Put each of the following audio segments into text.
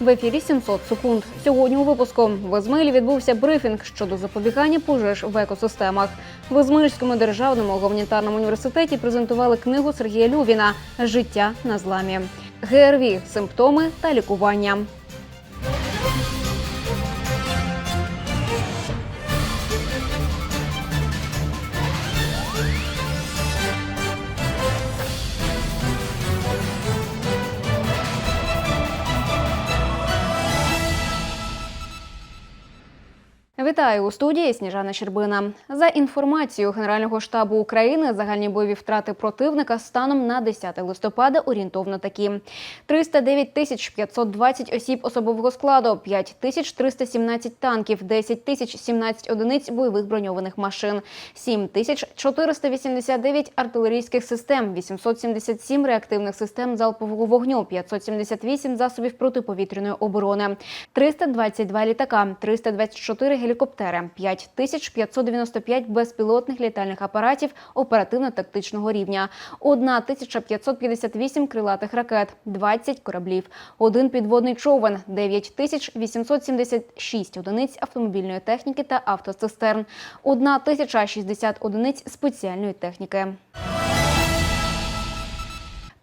В ефірі 700 секунд. Сьогодні у випуску в Ізмаїлі відбувся брифінг щодо запобігання пожеж в екосистемах. В Ізмаїльському державному гуманітарному університеті презентували книгу Сергія Лювіна Життя на зламі. ГРВІ симптоми та лікування. Вітаю у студії Сніжана Щербина. За інформацією Генерального штабу України, загальні бойові втрати противника станом на 10 листопада орієнтовно такі: 309 тисяч 520 осіб особового складу, 5 тисяч 317 танків, 10 тисяч 17 одиниць бойових броньованих машин, 7 тисяч 489 артилерійських систем, 877 реактивних систем залпового вогню, 578 засобів протиповітряної оборони, 322 літака, 324 гелікоптери, 5595 безпілотних літальних апаратів оперативно-тактичного рівня, 1558 крилатих ракет, 20 кораблів, один підводний човен, 9876 одиниць автомобільної техніки та автоцистерн, 1060 одиниць спеціальної техніки.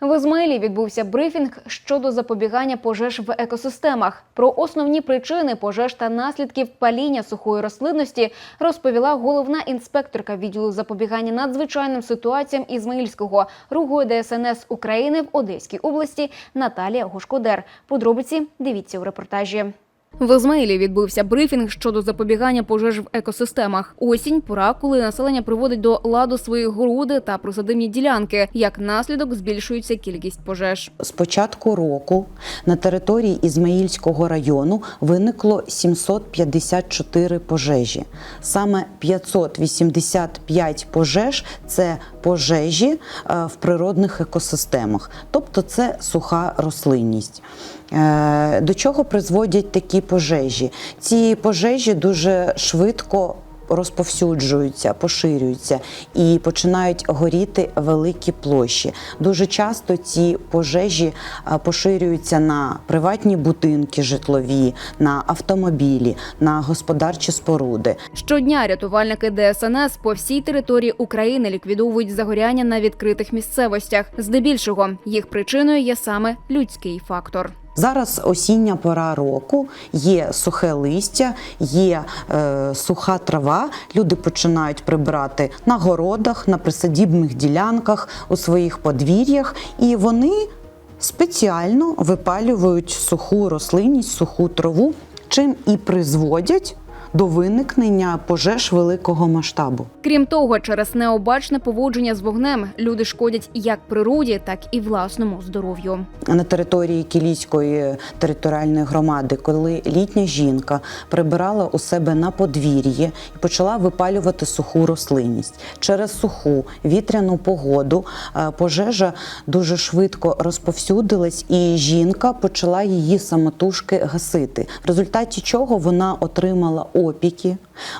В Ізмаїлі відбувся брифінг щодо запобігання пожеж в екосистемах. Про основні причини пожеж та наслідків паління сухої рослинності розповіла головна інспекторка відділу запобігання надзвичайним ситуаціям Ізмаїльського ругу ДСНС України в Одеській області Наталія Гошкодер. Подробиці дивіться у репортажі. В Ізмаїлі відбувся брифінг щодо запобігання пожеж в екосистемах. Осінь пора, коли населення приводить до ладу свої городи та присадибні ділянки. Як наслідок збільшується кількість пожеж. З початку року на території Ізмаїльського району виникло 754 пожежі. Саме 585 пожеж це пожежі е, в природних екосистемах, тобто це суха рослинність. Е, До чого призводять такі пожежі? Ці пожежі дуже швидко розповсюджуються, поширюються і починають горіти великі площі. Дуже часто ці пожежі е, поширюються на приватні будинки житлові, на автомобілі, на господарчі споруди. Щодня рятувальники ДСНС по всій території України ліквідовують загоряння на відкритих місцевостях. Здебільшого їх причиною є саме людський фактор. Зараз осіння пора року, є сухе листя, є е, суха трава. Люди починають прибирати на городах, на присадібних ділянках, у своїх подвір'ях, і вони спеціально випалюють суху рослинність, суху траву, чим і призводять до виникнення пожеж великого масштабу. Крім того, через необачне поводження з вогнем люди шкодять як природі, так і власному здоров'ю. на території Кілійської територіальної громади, коли літня жінка прибирала у себе на подвір'ї і почала випалювати суху рослинність. Через суху вітряну погоду е, пожежа дуже швидко розповсюдилась, і жінка почала її самотужки гасити. В результаті чого вона отримала опіки,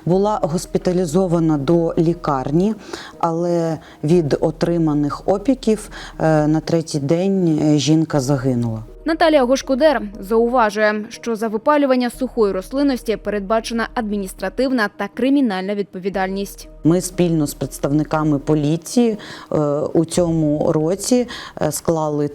була госпіталізована до лікарні, але від отриманих опіків е, на третій день е, жінка загинула. Наталія Гошкудер зауважує, що за випалювання сухої рослинності передбачена адміністративна та кримінальна відповідальність. Ми спільно з представниками поліції е, у цьому році склали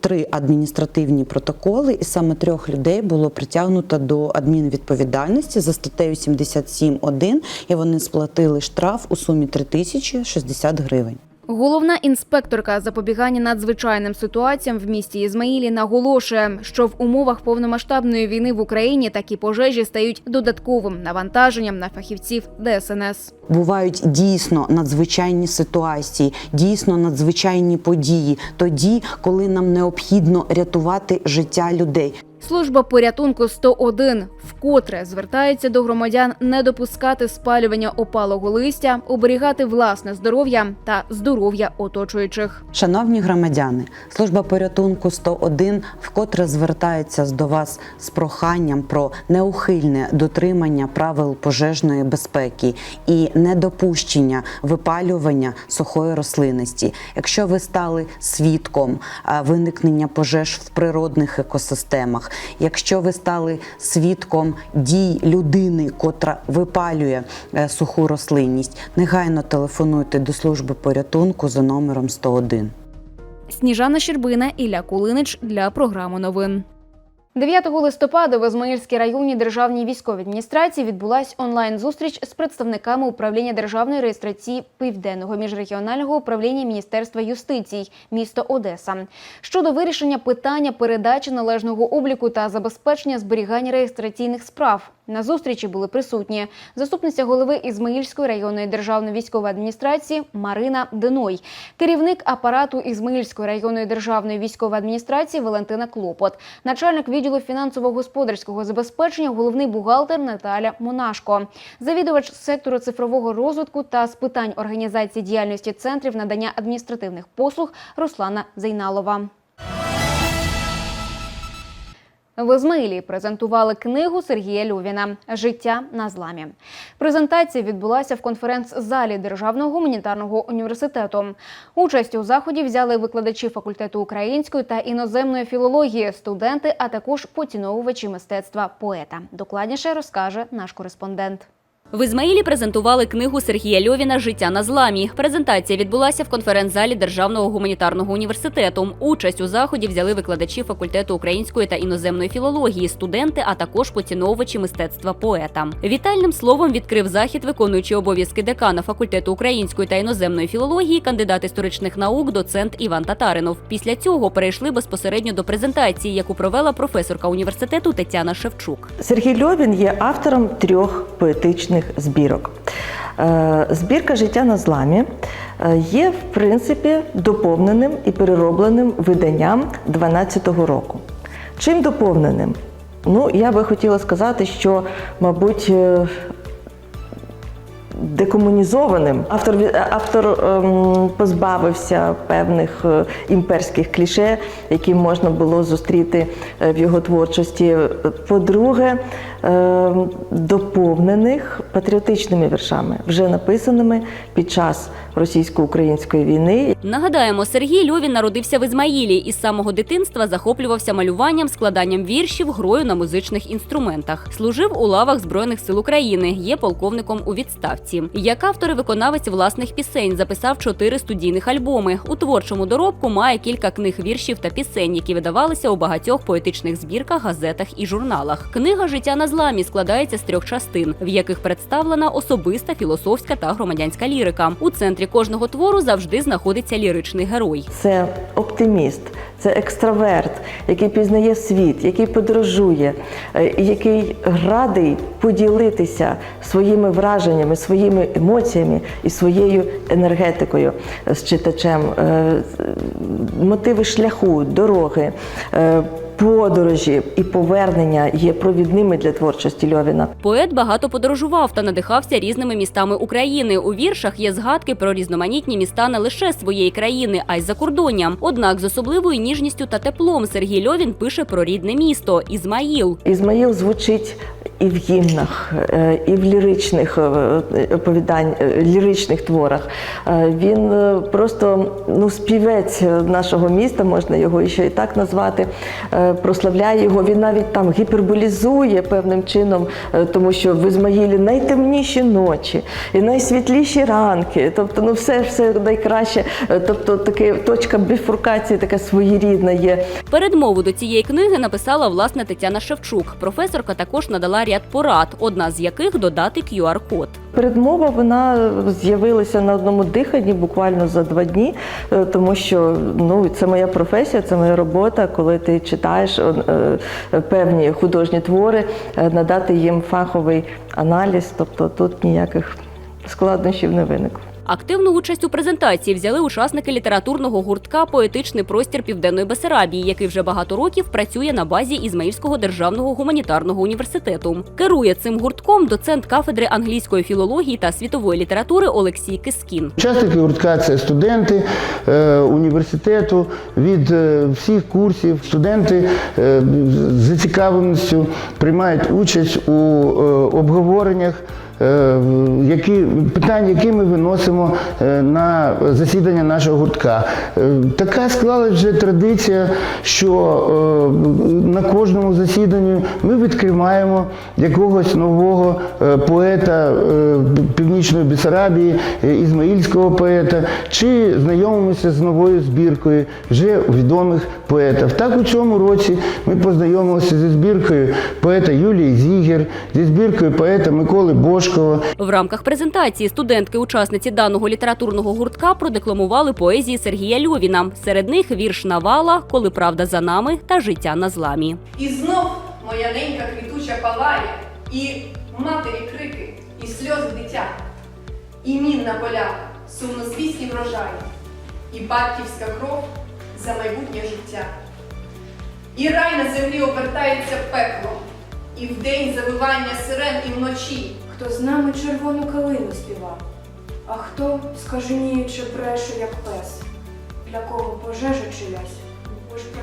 три адміністративні протоколи, і саме трьох людей було притягнуто до адмінвідповідальності за статтею 77.1, і вони сплатили штраф у сумі 3060 гривень. Головна інспекторка запобігання надзвичайним ситуаціям в місті Ізмаїлі наголошує, що в умовах повномасштабної війни в Україні такі пожежі стають додатковим навантаженням на фахівців ДСНС. Бувають дійсно надзвичайні ситуації, дійсно надзвичайні події, тоді, коли нам необхідно рятувати життя людей. Служба порятунку 101 вкотре звертається до громадян не допускати спалювання опалого листя, оберігати власне здоров'я та здоров'я оточуючих. Шановні громадяни, служба порятунку 101 вкотре звертається до вас з проханням про неухильне дотримання правил пожежної безпеки і недопущення випалювання сухої рослинності. Якщо ви стали свідком виникнення пожеж в природних екосистемах, якщо ви стали свідком дій людини, котра випалює е, суху рослинність, негайно телефонуйте до служби порятунку за номером 101. Сніжана Щербина, Ілля Кулинич для програми новин. 9 листопада в Ізмаїльській районній державній військовій адміністрації відбулась онлайн-зустріч з представниками управління державної реєстрації Південного міжрегіонального управління Міністерства юстиції місто Одеса щодо вирішення питання передачі належного обліку та забезпечення зберігання реєстраційних справ. На зустрічі були присутні заступниця голови Ізмаїльської районної державної військової адміністрації Марина Деной, керівник апарату Ізмаїльської районної державної військової адміністрації Валентина Клопот, начальник відділу фінансово-господарського забезпечення, головний бухгалтер Наталя Монашко, завідувач сектору цифрового розвитку та з питань організації діяльності центрів надання адміністративних послуг Руслана Зейналова. В Ізмаїлі презентували книгу Сергія Льовіна Життя на зламі. Презентація відбулася в конференц-залі Державного гуманітарного університету. Участь у заході взяли викладачі факультету української та іноземної філології, студенти, а також поціновувачі мистецтва поета. Докладніше розкаже наш кореспондент. В Ізмаїлі презентували книгу Сергія Льовіна Життя на зламі. Презентація відбулася в конференц-залі Державного гуманітарного університету. Участь у заході взяли викладачі факультету української та іноземної філології, студенти, а також поціновувачі мистецтва поета. Вітальним словом відкрив захід, виконуючий обов'язки декана факультету української та іноземної філології, кандидат історичних наук, доцент Іван Татаринов. Після цього перейшли безпосередньо до презентації, яку провела професорка університету Тетяна Шевчук. Сергій Льовін є автором трьох поетичних збірок. Е, Збірка Життя на зламі е, є, в принципі, доповненим і переробленим виданням 12-го року. Чим доповненим? Ну, я би хотіла сказати, що, мабуть, е, декомунізованим. Автор, від- автор ем, позбавився певних е, імперських кліше, які можна було зустріти е, в його творчості. По-друге, ем, доповнених патріотичними віршами, вже написаними під час російсько-української війни, Нагадаємо, Сергій Льовін народився в Ізмаїлі і з самого дитинства захоплювався малюванням, складанням віршів, грою на музичних інструментах. Служив у лавах Збройних сил України, є полковником у відставці. Як автор і виконавець власних пісень записав чотири студійних альбоми. У творчому доробку має кілька книг віршів та пісень, які видавалися у багатьох поетичних збірках, газетах і журналах. Книга Життя на зламі складається з трьох частин, в яких представлена особиста, філософська та громадянська лірика. У центрі кожного твору завжди знаходиться ліричний герой. це оптиміст, це екстраверт, який пізнає світ, який подорожує, е, який радий поділитися своїми враженнями, своїми емоціями і своєю енергетикою з читачем. Е, Мотиви шляху, дороги. Подорожі і повернення є провідними для творчості Льовіна. Поет багато подорожував та надихався різними містами України. У віршах є згадки про різноманітні міста не лише своєї країни, а й за кордонням. Однак з особливою ніжністю та теплом Сергій Льовін пише про рідне місто Ізмаїл. Ізмаїл звучить і в гімнах, е, і в ліричних е, оповідань, е, ліричних творах. Він просто ну, співець нашого міста, можна його ще і так назвати, прославляє його. Він навіть там гіперболізує певним чином, тому що в Ізмаїлі найтемніші ночі і найсвітліші ранки. Тобто, ну все, все найкраще. Тобто, таке точка біфуркації, така своєрідна є. Передмову до цієї книги написала власне Тетяна Шевчук. Професорка також надала ряд ряд порад, одна з яких додати QR-код. Передмова вона з'явилася на одному диханні буквально за два дні, е, тому що ну це моя професія, це моя робота. Коли ти читаєш е, е, певні художні твори, надати їм фаховий аналіз, тобто тут ніяких складнощів не виникло. Активну участь у презентації взяли учасники літературного гуртка Поетичний простір Південної Бесарабії, який вже багато років працює на базі Ізмаїльського державного гуманітарного університету. Керує цим гуртком доцент кафедри англійської філології та світової літератури Олексій Кискін. Учасники гуртка це студенти е, університету від е, всіх курсів. Студенти е, з зацікавленістю приймають участь у обговореннях. Е, Які питання, які ми виносимо е, на засідання нашого гуртка, Е, така склалась вже традиція, що на кожному засіданні ми відкриваємо якогось нового поета Північної Бесарабії, е, ізмаїльського поета, чи знайомимося з новою збіркою вже відомих поетів. Так у цьому році ми познайомилися зі збіркою поета Юлії Зігер, зі збіркою поета Миколи Бошкова. В рамках презентації студентки-учасниці даного літературного гуртка продекламували поезії Сергія Льовіна. Серед них вірш Навала, Коли правда за нами та життя на зламі. І знов моя ненька квітуча палає, і матері крики, і сльози дитя, і мін на полях, сумнозвісні врожаї, і батьківська кров за майбутнє життя. І рай на землі обертається пеклом, і вдень завивання сирен, і вночі. Хто з нами червону калину співав, а хто, скаженіючи, бреше, як пес, для кого пожежа чиясь, ви ж про.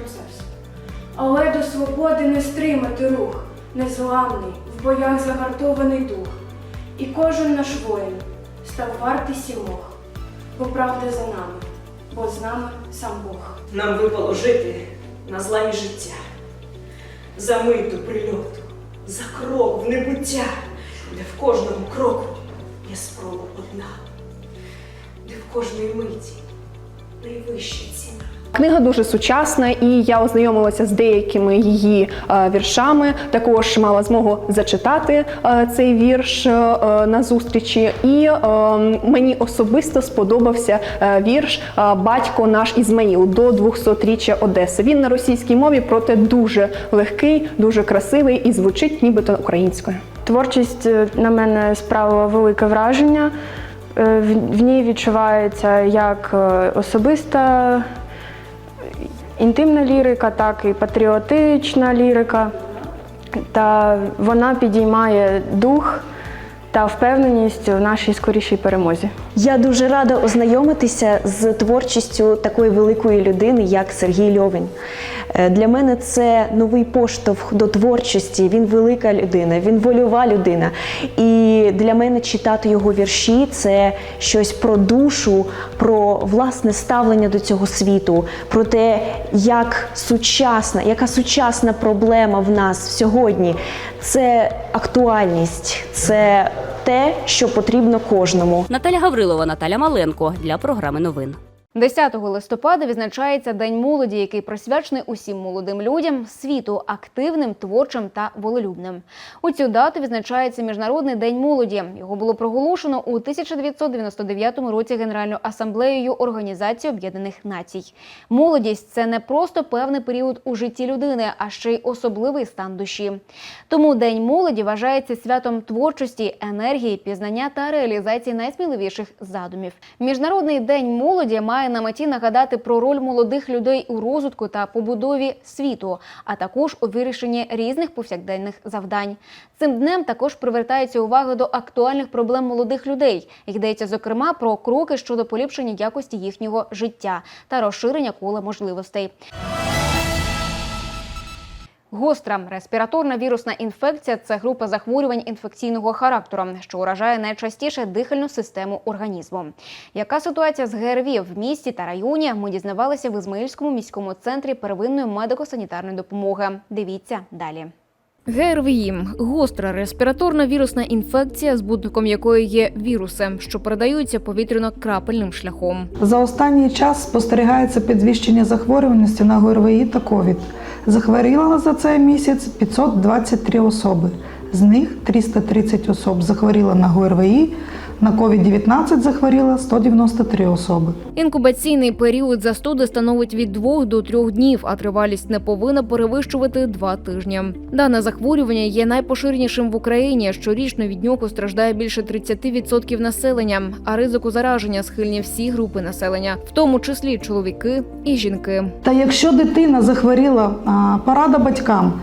Але до свободи не стримати рух, незламний, в боях загартований дух. І кожен наш воїн став вартий сімох, бо правда за нами, бо з нами сам Бог. Нам випало жити на зламі життя, за мить до прильоту, за крок в небуття, де в кожному кроку є спроба одна, де в кожній миті найвища ціна. Книга дуже сучасна, і я ознайомилася з деякими її е, віршами. Також мала змогу зачитати е, цей вірш е, на зустрічі. І мені особисто сподобався вірш Батько наш Ізмаїл до 200-річчя Одеси. Він на російській мові, проте дуже легкий, дуже красивий і звучить нібито українською. Творчість е, на мене справила велике враження. Е, В в ній відчувається як е, особиста інтимна лірика, так і патріотична лірика. Та вона підіймає дух та впевненість у нашій скорішій перемозі. Я дуже рада ознайомитися з творчістю такої великої людини, як Сергій Льовін. Е, Для мене це новий поштовх до творчості. Він велика людина, він вольова людина. І для мене читати його вірші це щось про душу, про власне ставлення до цього світу, про те, як сучасна, яка сучасна проблема в нас сьогодні. Це актуальність, це те, що потрібно кожному. Наталя Гаврилова, Наталя Маленко для програми новин. 10 листопада відзначається День молоді, який присвячений усім молодим людям світу, активним, творчим та волелюбним. У цю дату відзначається Міжнародний день молоді. Його було проголошено у 1999 році Генеральною асамблеєю Організації Об'єднаних Націй. Молодість це не просто певний період у житті людини, а ще й особливий стан душі. Тому День молоді вважається святом творчості, енергії, пізнання та реалізації найсміливіших задумів. Міжнародний день молоді має на меті нагадати про роль молодих людей у розвитку та побудові світу, а також у вирішенні різних повсякденних завдань. Цим днем також привертається увага до актуальних проблем молодих людей. Йдеться зокрема про кроки щодо поліпшення якості їхнього життя та розширення кола можливостей. Гостра респіраторна вірусна інфекція це група захворювань інфекційного характеру, що уражає найчастіше дихальну систему організму. Яка ситуація з ГРВІ в місті та районі? Ми дізнавалися в Ізмаїльському міському центрі первинної медико-санітарної допомоги. Дивіться далі. ГРВІ – гостра респіраторна вірусна інфекція, збудником якої є віруси, що передаються повітряно-крапельним шляхом. За останній час спостерігається підвищення захворюваності на ГРВІ та ковід. Захворіла за цей місяць 523 особи. З них 330 особ захворіло на ГРВІ, на COVID-19 захворіло 193 особи. Інкубаційний період застуди становить від 2 до 3 днів, а тривалість не повинна перевищувати 2 тижні. Дане захворювання є найпоширенішим в Україні. Щорічно від нього страждає більше 30% населення, а ризику зараження схильні всі групи населення, в тому числі чоловіки і жінки. Та якщо дитина захворіла, порада батькам,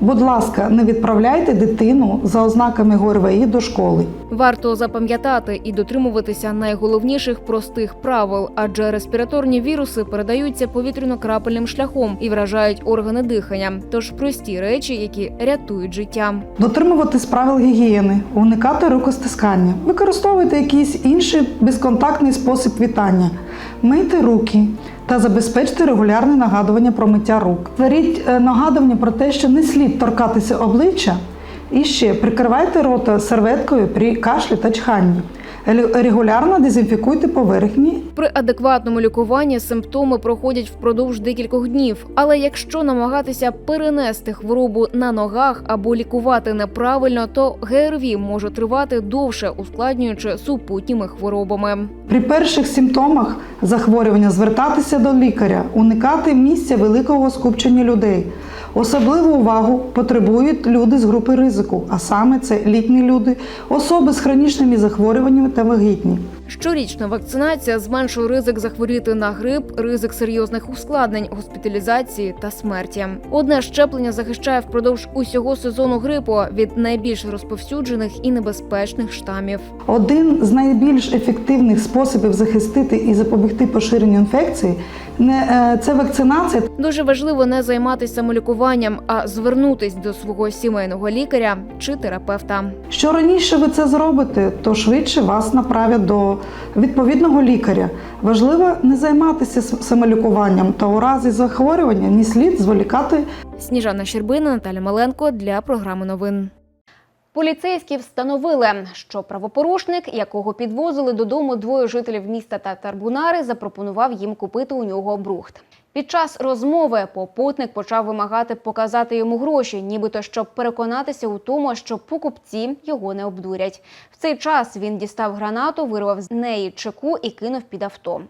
будь ласка, не відправляйте дитину за ознаками ГРВІ до школи. Варто запам'ятати і дотримуватися найголовніших простих правил, адже респіраторні віруси передаються повітряно-крапельним шляхом і вражають органи дихання. Тож прості речі, які рятують життя. Дотримуватись правил гігієни, уникати рукостискання, використовуйте якийсь інший безконтактний спосіб вітання, мийте руки та забезпечте регулярне нагадування про миття рук. Творіть е, нагадування про те, що не слід торкатися обличчя, і ще прикривайте рота серветкою при кашлі та чханні. Регулярно дезінфікуйте поверхні При адекватному лікуванні симптоми проходять впродовж декількох днів. Але якщо намагатися перенести хворобу на ногах або лікувати неправильно, то ГРВІ може тривати довше, ускладнюючи супутніми хворобами. При перших симптомах захворювання звертатися до лікаря, уникати місця великого скупчення людей. Особливу увагу потребують люди з групи ризику, а саме це літні люди, особи з хронічними захворюваннями та вагітні. Щорічна вакцинація зменшує ризик захворіти на грип, ризик серйозних ускладнень, госпіталізації та смерті. Одне щеплення захищає впродовж усього сезону грипу від найбільш розповсюджених і небезпечних штамів. Один з найбільш ефективних способів захистити і запобігти поширенню інфекції не е, це вакцинація Дуже важливо не займатися самолікуванням, а звернутись до свого сімейного лікаря чи терапевта. Що раніше ви це зробите, то швидше вас направлять до відповідного лікаря. Важливо не займатися самолікуванням та у разі захворювання не слід зволікати Сніжана Щербина, Наталя Маленко для програми новин. Поліцейські встановили, що правопорушник, якого підвозили додому двоє жителів міста Татарбунари, запропонував їм купити у нього брухт. Під час розмови попутник почав вимагати показати йому гроші, нібито щоб переконатися у тому, що покупці його не обдурять. В цей час він дістав гранату, вирвав з неї чеку і кинув під авто.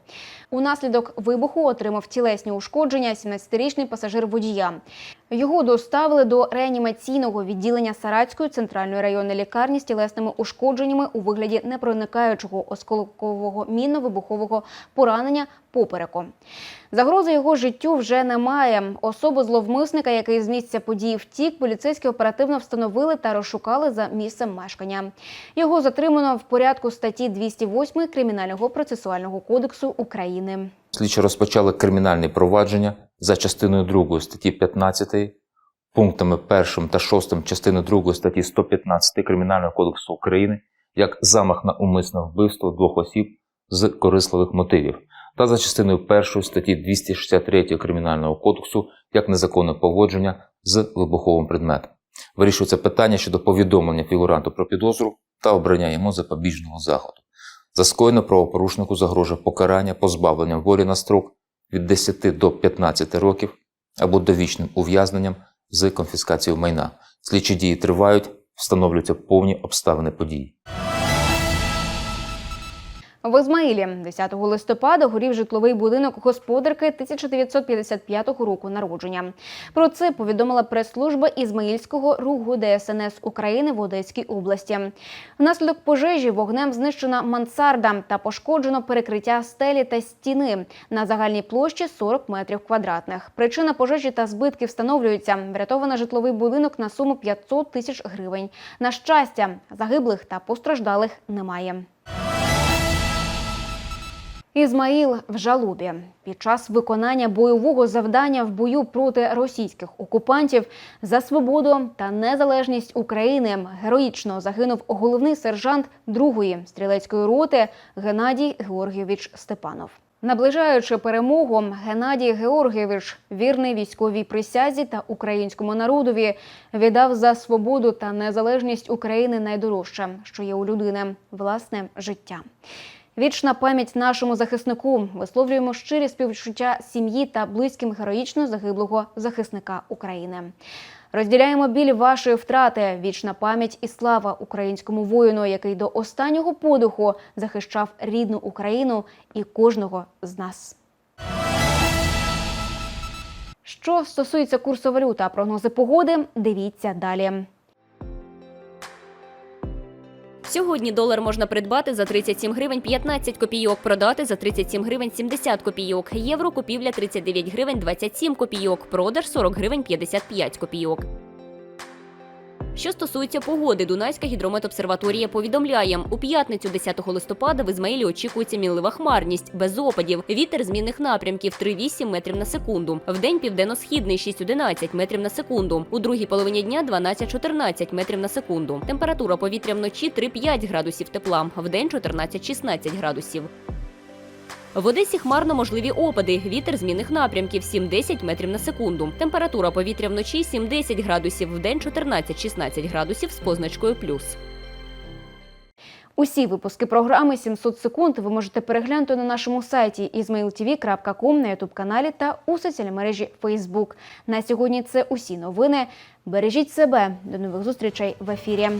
Унаслідок вибуху отримав тілесні ушкодження 17-річний пасажир водія. Його доставили до реанімаційного відділення Саратської центральної районної лікарні з тілесними ушкодженнями у вигляді непроникаючого осколкового мінно-вибухового поранення попереку. Загрози його життю вже немає. Особу зловмисника, який з місця події втік, поліцейські оперативно встановили та розшукали за місцем мешкання. Його затримано в порядку статті 208 Кримінального процесуального кодексу України. Слідчі розпочали кримінальне провадження за частиною 2 статті 15, пунктами 1 та 6 частини 2 статті 115 Кримінального кодексу України як замах на умисне вбивство двох осіб з корисливих мотивів, та за частиною 1 статті 263 Кримінального кодексу як незаконне поводження з вибуховим предметом. Вирішується питання щодо повідомлення фігуранту про підозру та обрання йому запобіжного заходу. За скоєно правопорушнику загрожує покарання позбавленням волі на строк від 10 до 15 років або довічним ув'язненням з конфіскацією майна. Слідчі дії тривають, встановлюються повні обставини події. В Ізмаїлі 10 листопада горів житловий будинок господарки 1955 року народження. Про це повідомила прес-служба Ізмаїльського руху ДСНС України в Одеській області. Внаслідок пожежі вогнем знищена мансарда та пошкоджено перекриття стелі та стіни на загальній площі 40 метрів квадратних. Причина пожежі та збитки встановлюються. Врятовано житловий будинок на суму 500 тисяч гривень. На щастя, загиблих та постраждалих немає. Ізмаїл в жалобі під час виконання бойового завдання в бою проти російських окупантів за свободу та незалежність України героїчно загинув головний сержант другої стрілецької роти Геннадій Георгійович Степанов. Наближаючи перемогу, Геннадій Георгійович, вірний військовій присязі та українському народові, віддав за свободу та незалежність України найдорожче, що є у людини власне життя. Вічна пам'ять нашому захиснику. Висловлюємо щирі співчуття сім'ї та близьким героїчно загиблого захисника України. Розділяємо біль вашої втрати. Вічна пам'ять і слава українському воїну, який до останнього подиху захищав рідну Україну і кожного з нас. Що стосується курсу валют та прогнози погоди, дивіться далі. Сьогодні долар можна придбати за 37 гривень 15 копійок, продати за 37 гривень 70 копійок. Євро купівля 39 гривень 27 копійок, продаж 40 гривень 55 копійок. Що стосується погоди, Дунайська гідрометобсерваторія повідомляє, у п'ятницю 10 листопада в Ізмаїлі очікується мінлива хмарність, без опадів. Вітер змінних напрямків 3,8 метрів на секунду. Вдень південно-східний 6,11 метрів на секунду. У другій половині дня 12-14 метрів на секунду. Температура повітря вночі 3-5 градусів тепла, вдень 14-16 градусів. В Одесі хмарно можливі опади. Вітер змінних напрямків 7-10 метрів на секунду. Температура повітря вночі 7-10 градусів, вдень 14-16 градусів з позначкою плюс. Усі випуски програми «700 секунд ви можете переглянути на нашому сайті izmailtv.com, на ютуб каналі та у соціальній мережі Facebook. На сьогодні це усі новини. Бережіть себе. До нових зустрічей в ефірі.